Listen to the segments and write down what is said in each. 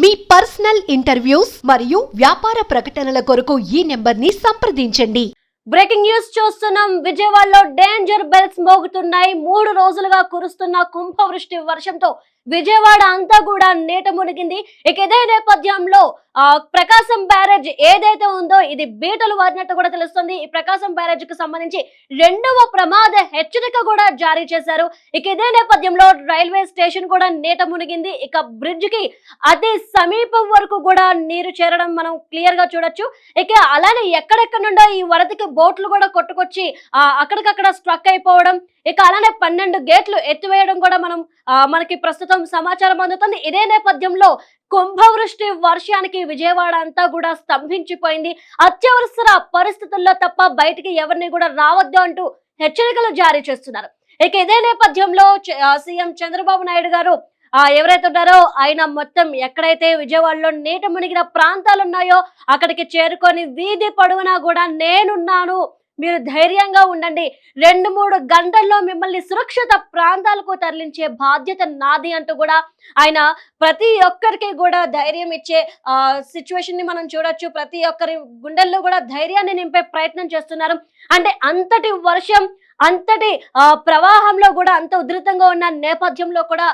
మీ personal interviews మరియు వ్యాపార ప్రకటనల కొరకు ఈ నెంబర్ని సంప్రదించండి. బ్రేకింగ్ న్యూస్ చూస్తున్నాం. విజయవాడలో డేంజర్ బెల్స్ మోగుతున్నాయి. మూడు రోజులుగా కురుస్తున్న కుంభవృష్టి వర్షంతో విజయవాడ అంతా కూడా నీట మునిగింది. ఇక ఇదే నేపథ్యంలో ఆ ప్రకాశం బ్యారేజ్ ఏదైతే ఉందో ఇది బీటలు వారినట్టు కూడా తెలుస్తుంది. ఈ ప్రకాశం బ్యారేజ్కు సంబంధించి రెండవ ప్రమాద హెచ్చరిక కూడా జారీ చేశారు. ఇక ఇదే నేపథ్యంలో రైల్వే స్టేషన్ కూడా నీట మునిగింది. ఇక బ్రిడ్జ్కి అతి సమీపం వరకు కూడా నీరు చేరడం మనం క్లియర్గా చూడొచ్చు. ఇక అలానే ఎక్కడెక్కడ నుండో ఈ వరదకి బోట్లు కూడా కొట్టుకొచ్చి ఆ అక్కడికక్కడ స్ట్రక్ అయిపోవడం ఇక అలానే పన్నెండు గేట్లు ఎత్తివేయడం కూడా మనం మనకి ప్రస్తుతం సమాచారం అందుతుంది. ఇదే నేపథ్యంలో కుంభవృష్టి వర్షానికి విజయవాడ అంతా కూడా స్తంభించిపోయింది. అత్యవసర పరిస్థితుల్లో తప్ప బయటికి ఎవరిని కూడా రావద్దు అంటూ హెచ్చరికలు జారీ చేస్తున్నారు. ఇక ఇదే నేపథ్యంలో సీఎం చంద్రబాబు నాయుడు గారు ఆ ఎవరైతే ఉన్నారో ఆయన మొత్తం ఎక్కడైతే విజయవాడలో నీట మునిగిన ప్రాంతాలు ఉన్నాయో అక్కడికి చేరుకొని వీధి పొడవునా కూడా నేనున్నాను మీరు ధైర్యంగా ఉండండి. రెండు మూడు గంటల్లో మిమ్మల్ని సురక్షిత ప్రాంతాలకు తరలించే బాధ్యత నాది అంటూ కూడా ఆయన ప్రతి ఒక్కరికి కూడా ధైర్యం ఇచ్చే ఆ సిచ్యువేషన్ని మనం చూడొచ్చు. ప్రతి ఒక్కరి గుండెల్లో కూడా ధైర్యాన్ని నింపే ప్రయత్నం చేస్తున్నారు. అంటే అంతటి వర్షం అంతటి ఆ ప్రవాహంలో కూడా అంత ఉధృతంగా ఉన్న నేపథ్యంలో కూడా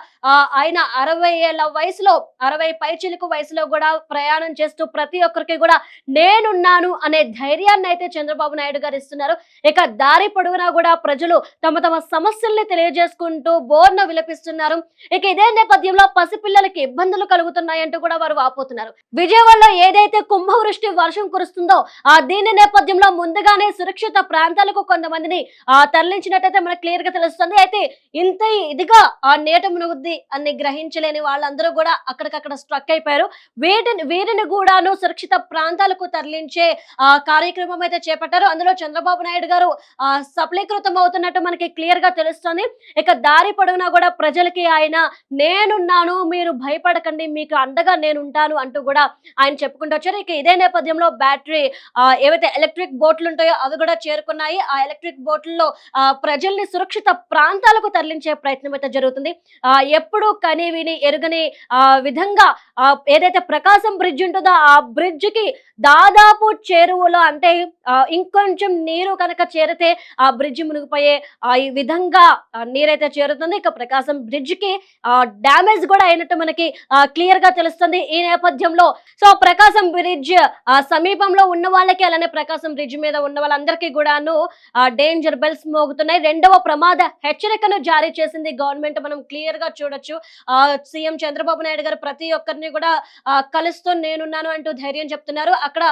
ఆయన అరవై ఏళ్ళ వయసులో అరవై పైచిలుకు వయసులో కూడా ప్రయాణం చేస్తూ ప్రతి ఒక్కరికి కూడా నేనున్నాను అనే ధైర్యాన్ని అయితే చంద్రబాబు నాయుడు గారు ఇస్తున్నారు. ఇక దారి పొడవునా కూడా ప్రజలు తమ తమ సమస్యల్ని తెలియజేసుకుంటూ బోర్న విలపిస్తున్నారు. ఇక ఇదే నేపథ్యంలో పసిపిల్లలకి ఇబ్బందులు కలుగుతున్నాయంటూ కూడా వారు వాపోతున్నారు. విజయవాడలో ఏదైతే కుంభవృష్టి వర్షం కురుస్తుందో ఆ దీని నేపథ్యంలో ముందుగానే సురక్షిత ప్రాంతాలకు కొంతమందిని ఆ తరలించినట్టయితే మనకు క్లియర్గా తెలుస్తుంది. అయితే ఇంత ఇదిగా ఆ నేట మునుగుద్ది అని గ్రహించలేని వాళ్ళందరూ కూడా అక్కడికక్కడ స్ట్రక్ అయిపోయారు. వీటిని వీరిని కూడాను సురక్షిత ప్రాంతాలకు తరలించే ఆ కార్యక్రమం అయితే చేపట్టారు. అందులో చంద్రబాబు నాయుడు గారు ఆ సఫలీకృతం అవుతున్నట్టు మనకి క్లియర్గా తెలుస్తుంది. ఇక దారి పొడవునా కూడా ప్రజలకి ఆయన నేనున్నాను మీరు భయపడకండి మీకు అండగా నేను ఉంటాను అంటూ కూడా ఆయన చెప్పుకుంటూ వచ్చారు. ఇక ఇదే నేపథ్యంలో బ్యాటరీ ఏవైతే ఎలక్ట్రిక్ బోట్లు ఉంటాయో అవి కూడా చేరుకున్నాయి. ఆ ఎలక్ట్రిక్ బోట్లలో ప్రజల్ని సురక్షిత ప్రాంతాలకు తరలించే ప్రయత్నం అయితే జరుగుతుంది. ఆ ఎప్పుడు కని విని ఎరుగని ఆ విధంగా ఏదైతే ప్రకాశం బ్రిడ్జ్ ఉంటుందో ఆ బ్రిడ్జ్కి దాదాపు చేరువలో అంటే ఇంకొంచెం నీరు కనుక చేరితే ఆ బ్రిడ్జ్ మునిగిపోయే ఈ విధంగా నీరైతే చేరుతుంది. ఇక ప్రకాశం బ్రిడ్జ్కి డ్యామేజ్ కూడా అయినట్టు మనకి క్లియర్గా తెలుస్తుంది ఈ నేపథ్యంలో. సో ప్రకాశం బ్రిడ్జ్ ఆ సమీపంలో ఉన్న వాళ్ళకి అలానే ప్రకాశం బ్రిడ్జ్ మీద ఉన్న వాళ్ళందరికీ కూడాను డేంజర్ బెల్స్ మోగుతున్నాయి. రెండవ ప్రమాద హెచ్చరికను జారీ చేసింది గవర్నమెంట్. మనం క్లియర్గా చూడొచ్చు. ఆ సీఎం చంద్రబాబు నాయుడు గారు ప్రతి ఒక్కరిని కూడా కలుస్తూ నేనున్నాను అంటూ ధైర్యం చెప్తున్నారు. అక్కడ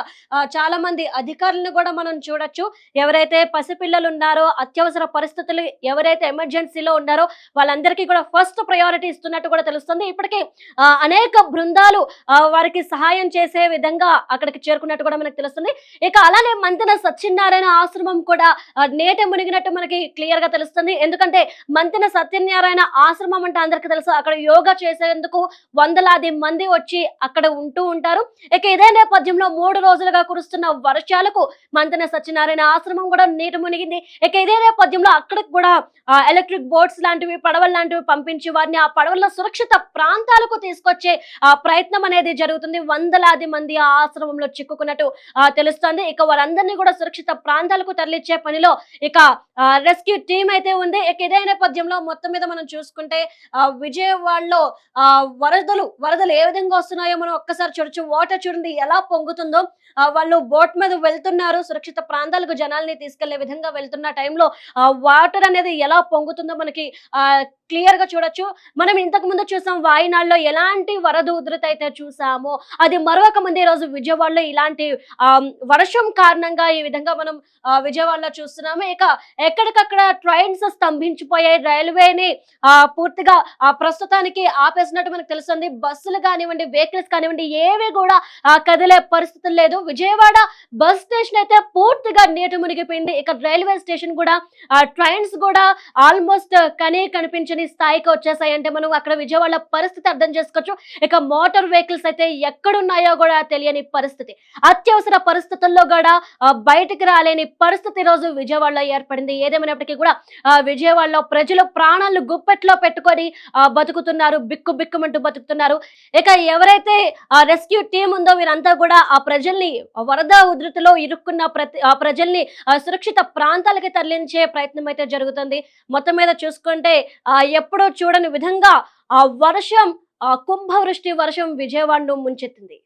చాలా మంది అధికారులను కూడా మనం చూడొచ్చు. ఎవరైతే పసిపిల్లలు ఉన్నారో అత్యవసర పరిస్థితులు ఎవరైతే ఎమర్జెన్సీలో ఉన్నారో వాళ్ళందరికీ కూడా ఫస్ట్ ప్రయారిటీ ఇస్తున్నట్టు కూడా తెలుస్తుంది. ఇప్పటికే అనేక బృందాలు వారికి సహాయం చేసే విధంగా అక్కడికి చేరుకున్నట్టు కూడా మనకు తెలుస్తుంది. ఇక అలానే మంతెన సత్యనారాయణ ఆశ్రమం కూడా నేట మునిగినట్టు మనకి క్లియర్గా తెలుస్తుంది. ఎందుకంటే మంతెన సత్యనారాయణ ఆశ్రమం అంటే అందరికీ తెలుసు. అక్కడ యోగా చేసేందుకు వందలాది మంది వచ్చి అక్కడ ఉంటూ ఉంటారు. ఇక ఇదే నేపథ్యంలో మూడు రోజులుగా కురుస్తున్న వర్షాలకు మంతెన సత్యనారాయణ ఆశ్రమం కూడా నీటి మునిగింది. ఇక ఇదే నేపథ్యంలో అక్కడికి కూడా ఎలక్ట్రిక్ బోట్స్ లాంటివి పడవలు లాంటివి పంపించి వారిని ఆ పడవల్లో సురక్షిత ప్రాంతాలకు తీసుకొచ్చే ప్రయత్నం అనేది జరుగుతుంది. వందలాది మంది ఆ ఆశ్రమంలో చిక్కుకున్నట్టు తెలుస్తుంది తెలుస్తోంది. ఇక వారందరినీ కూడా సురక్షిత ప్రాంతాలకు తరలిచ్చే పనిలో ఇక రెస్క్యూ టీం అయితే ఉంది. ఇక నేపథ్యంలో మొత్తం మీద మనం చూసుకుంటే ఆ, విజయవాడలో ఆ వరదలు వరదలు ఏ విధంగా వస్తున్నాయో మనం ఒక్కసారి చూడొచ్చు. వాటర్ చూడండి ఎలా పొంగుతుందో. ఆ, వాళ్ళు బోట్ మీద వెళ్తున్నారు. సురక్షిత ప్రాంతాలకు జనాల్ని తీసుకెళ్ళే విధంగా వెళ్తున్న టైంలో ఆ వాటర్ అనేది ఎలా పొంగుతుందో మనకి ఆ క్లియర్గా చూడొచ్చు. మనం ఇంతకు ముందు చూసాం వాయినాడులో ఎలాంటి వరద ఉధృతి అయితే చూసామో అది మరొక ముందు రోజు విజయవాడలో ఇలాంటి ఆ వర్షం కారణంగా ఈ విధంగా మనం ఆ, విజయవాడలో చూస్తున్నాము. ఇక ఎక్కడికక్కడ ట్రైన్స్ స్తంభించిపోయాయి. రైల్వేని ఆ పూర్తిగా ప్రస్తుతానికి ఆపేసినట్టు మనకు తెలుస్తుంది. బస్సులు కానివ్వండి వెహికల్స్ కానివ్వండి ఏవి కూడా కదిలే పరిస్థితులు లేదు. విజయవాడ బస్ స్టేషన్ అయితే పూర్తిగా నీటి మునిగిపోయింది. ఇక రైల్వే స్టేషన్ కూడా ట్రైన్స్ కూడా ఆల్మోస్ట్ కనీ కనిపించిన లేని స్థాయికి వచ్చేసాయంటే మనం అక్కడ విజయవాడ పరిస్థితి అర్థం చేసుకోవచ్చు. ఇక మోటార్ వెహికల్స్ అయితే ఎక్కడున్నాయో కూడా తెలియని పరిస్థితి. అత్యవసర పరిస్థితుల్లో కూడా బయటకు బయటికి రాలేని పరిస్థితి రోజు విజయవాడలో ఏర్పడింది. ఏదేమైనప్పటికీ కూడా విజయవాడలో ప్రజలు ప్రాణాలు గుప్పెట్లో పెట్టుకొని బతుకుతున్నారు. బిక్కు బిక్కుమంటూ బతుకుతున్నారు. ఇక ఎవరైతే ఆ రెస్క్యూ టీం ఉందో వీరంతా కూడా ఆ ప్రజల్ని వరద ఉధృతిలో ఇరుక్కున్న ప్రతి ఆ ప్రజల్ని సురక్షిత ప్రాంతాలకి తరలించే ప్రయత్నం అయితే జరుగుతుంది. మొత్తం మీద చూసుకుంటే ఆ ఎప్పుడో చూడని విధంగా ఆ వర్షం ఆ కుంభవృష్టి వర్షం విజయవాడను ముంచెత్తింది.